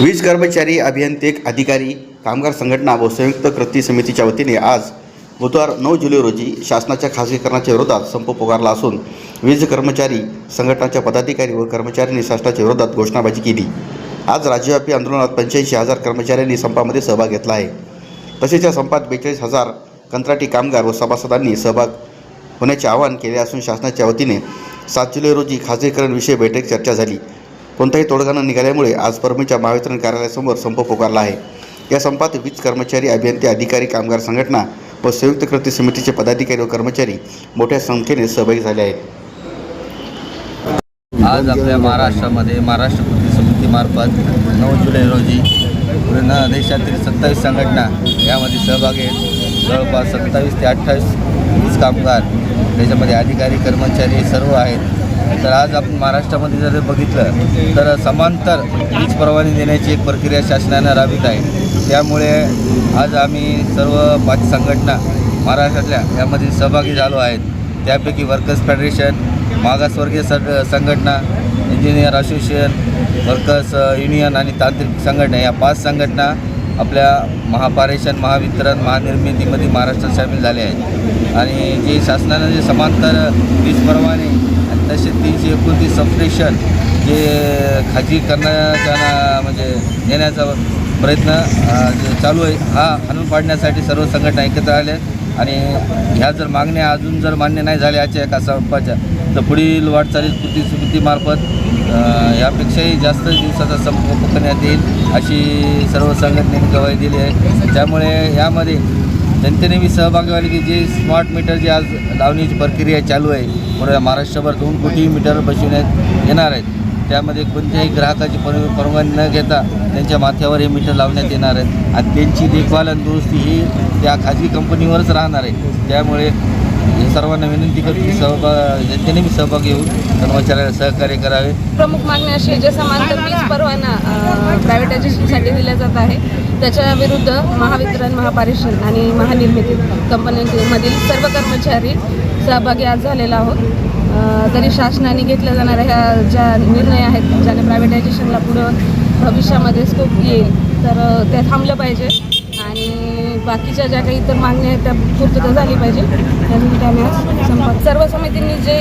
वीज कर्मचारी अभियंतेक अधिकारी कामगार संघटना व संयुक्त कृती समितीच्या वतीने आज बुधवार नऊ जुलै रोजी शासनाच्या खासगीकरणाच्या विरोधात संप पुकारला असून वीज कर्मचारी संघटनाच्या पदाधिकारी व कर्मचाऱ्यांनी शासनाच्या विरोधात घोषणाबाजी केली. आज राज्यव्यापी आंदोलनात पंच्याऐंशी हजार कर्मचाऱ्यांनी संपामध्ये सहभाग घेतला आहे. तसेच या संपात बेचाळीस हजार कंत्राटी कामगार व सभासदांनी सहभाग होण्याचे आवाहन केले असून शासनाच्या वतीने सात जुलै रोजी खाजगीकरणविषयी बैठक चर्चा झाली. कोणताही तोडगा न निघाल्यामुळे आज परभणीच्या महावितरण कार्यालयासमोर संप पुकारला आहे. या संपात वीज कर्मचारी अभियंते अधिकारी कामगार संघटना व संयुक्त कृती समितीचे पदाधिकारी व कर्मचारी मोठ्या संख्येने सहभागी झाले आहेत. आज आपल्या महाराष्ट्रामध्ये महाराष्ट्र कृती समितीमार्फत नऊ जुलै रोजी पूर्ण देशातील सत्तावीस संघटना यामध्ये सहभागी आहेत. जवळपास सत्तावीस ते अठ्ठावीस वीज कामगार त्याच्यामध्ये अधिकारी कर्मचारी सर्व आहेत. तर आज आपण महाराष्ट्रामध्ये जर बघितलं तर समांतर वीज परवाने देण्याची एक प्रक्रिया शासनानं राबवित आहे. त्यामुळे आज आम्ही सर्व पाच संघटना महाराष्ट्रातल्या यामध्ये सहभागी झालो आहेत. त्यापैकी वर्कर्स फेडरेशन मागासवर्गीय संघटना इंजिनियर असोसिएशन वर्कर्स युनियन आणि तांत्रिक संघटना या पाच संघटना आपल्या महापारेषण महावितरण महानिर्मितीमध्ये महाराष्ट्रात सामील झाले आहेत आणि जे शासनानं जे समांतर वीज परवाने आणि तसे तीनशे एकोणतीस सबस्टेशन जे खाजगी करण्याचा म्हणजे नेण्याचा प्रयत्न जे चालू आहे हा आणून पाडण्यासाठी सर्व संघटना एकत्र आल्या आणि ह्या जर मागण्या अजून जर मान्य नाही झाल्या याच्या एका संपाच्या तर पुढील वाटचाली कृती समितीमार्फत यापेक्षाही जास्त दिवसाचा संप पकडण्यात येईल अशी सर्व संघटनेने गवाही दिली आहे. त्यामुळे यामध्ये जनतेने मी सहभागी व्हायला की जे स्मार्ट मीटर जे आज लावण्याची प्रक्रिया चालू आहे पुढे महाराष्ट्रभर दोन कोटी मीटर बसविण्यात येणार आहेत. त्यामध्ये कोणत्याही ग्राहकाची पर परवानगी न घेता त्यांच्या माथ्यावर हे मीटर लावण्यात येणार आहेत आणि त्यांची देखभाल आणि दुरुस्ती ही त्या खाजगी कंपनीवरच राहणार आहे. त्यामुळे सर्वांना विनंती करतो की सहभाग जनतेने मी सहभाग होऊन कर्मचाऱ्याला सहकार्य करावे. प्रमुख मागणी अशी आहे, जे समांतर वीज परवाना प्रायव्हेटायझेशनसाठी दिला जात आहे त्याच्या विरुद्ध महावितरण महापारेषण आणि महानिर्मिती कंपन्यांमधील सर्व कर्मचारी सहभागी आज झालेला आहोत. तरी शासनाने घेतल्या जाणाऱ्या ह्या ज्या निर्णय आहेत ज्याने प्रायव्हेटायझेशनला पुढं भविष्यामध्ये स्कोप येईल तर ते थांबलं पाहिजे. बाकीच्या ज्या काही इतर मागण्या आहेत त्या पूर्तता झाली पाहिजे. आज संपात सर्व समितींनी जे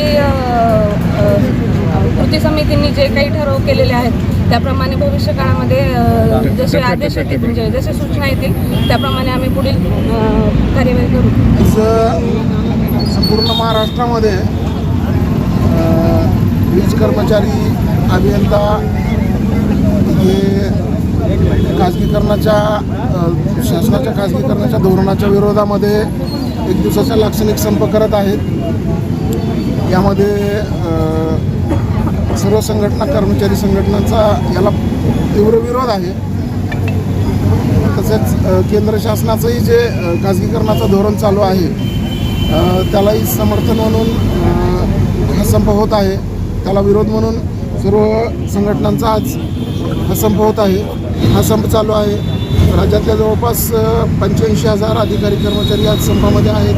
कृती समितींनी जे काही ठराव केलेले आहेत त्याप्रमाणे भविष्य काळामध्ये जसे आदेश येतील म्हणजे जसे सूचना येतील त्याप्रमाणे आम्ही पुढील कार्यवाही करू. संपूर्ण महाराष्ट्रामध्ये वीज कर्मचारी अभियंता हे खाजगीकरणाच्या शासनाच्या खाजगीकरणाच्या धोरणाच्या विरोधामध्ये एक दिवसाचा लाक्षणिक संप करत आहेत. यामध्ये सर्व संघटना कर्मचारी संघटनांचा याला तीव्र विरोध आहे. तसेच केंद्र शासनाचंही जे खाजगीकरणाचं धोरण चालू आहे त्यालाही समर्थन म्हणून हा संप होत आहे. त्याला विरोध म्हणून सर्व संघटनांचा आज हा संप होत आहे. हा संप चालू आहे. राज्यातल्या जवळपास पंच्याऐंशी हजार अधिकारी कर्मचारी आज संपामध्ये आहेत.